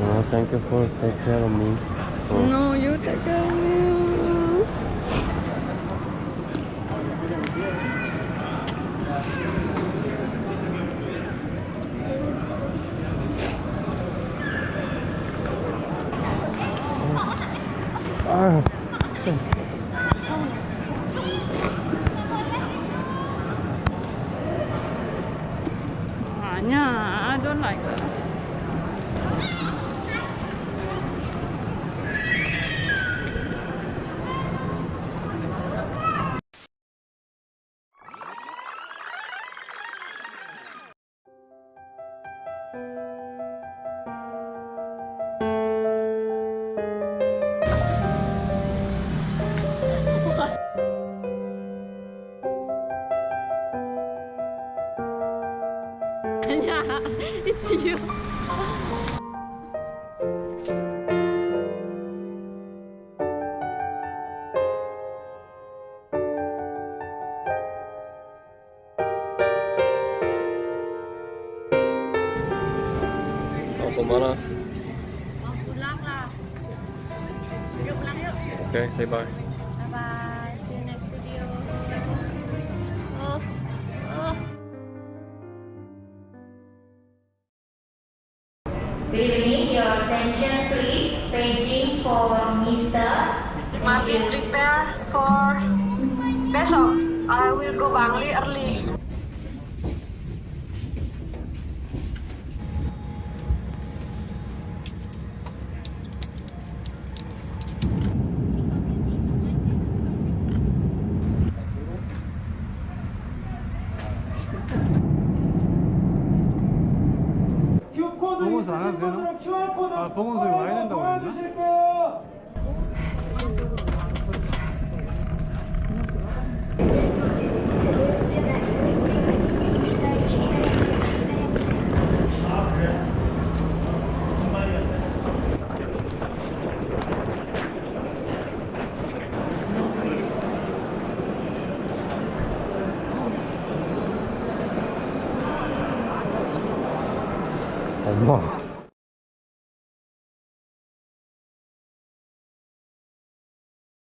No, thank you for take care of me. Oh. No, you take care of me. 아유. 아니야, I don't like that. 아니야, it's you. Mau kemana? Mau pulang lah. Yuk pulang yuk. Oke, say bye. Bye bye. Good evening, your attention please. Paging for Mr. Martin prepare for besok. I will go Bangli early. 보건소 안 해도 되나? 아, 보건소에 와야 된다고 그랬나? 哇.